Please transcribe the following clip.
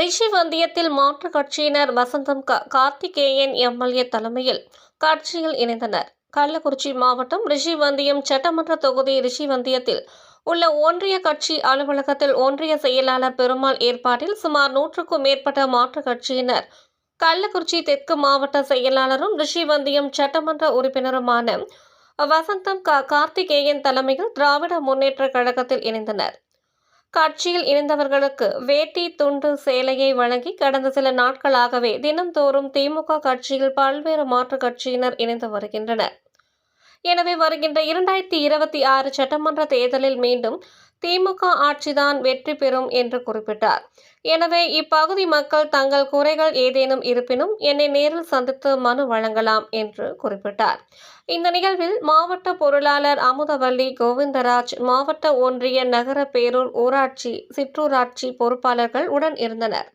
ரிஷிவந்தியத்தில் மாற்றுக் கட்சியினர் வசந்தம் க கார்த்திகேயன் எம்எல்ஏ தலைமையில் கட்சியில் இணைந்தனர். கள்ளக்குறிச்சி மாவட்டம் ரிஷிவந்தியம் சட்டமன்ற தொகுதி ரிஷிவந்தியத்தில் உள்ள ஒன்றிய கட்சி அலுவலகத்தில் ஒன்றிய செயலாளர் பெருமாள் ஏற்பாட்டில் சுமார் நூற்றுக்கும் மேற்பட்ட மாற்றுக் கட்சியினர் கள்ளக்குறிச்சி தெற்கு மாவட்ட செயலாளரும் ரிஷிவந்தியம் சட்டமன்ற உறுப்பினருமான வசந்தம் கார்த்திகேயன் தலைமையில் திராவிட முன்னேற்ற கழகத்தில் இணைந்தனர். கட்சியில் இணைந்தவர்களுக்கு வேட்டி துண்டு சேலையை வழங்கி கடந்த சில நாட்களாகவே தினம்தோறும் திமுக கட்சியில் பல்வேறு மாற்றுக் கட்சியினர் இணைந்து வருகின்றனர். எனவே வருகின்ற இரண்டாயிரத்தி இருபத்தி ஆறு சட்டமன்ற தேர்தலில் மீண்டும் திமுக ஆட்சிதான் வெற்றி பெறும் என்று குறிப்பிட்டார். எனவே இப்பகுதி மக்கள் தங்கள் குறைகள் ஏதேனும் இருப்பினும் என்னை நேரில் சந்தித்து மனு வழங்கலாம் என்று குறிப்பிட்டார். இந்த நிகழ்வில் மாவட்ட பொருளாளர் அமுதவல்லி கோவிந்தராஜ் மாவட்ட ஒன்றிய நகர பேரூர் ஊராட்சி சிற்றூராட்சி பொறுப்பாளர்கள் உடன் இருந்தனர்.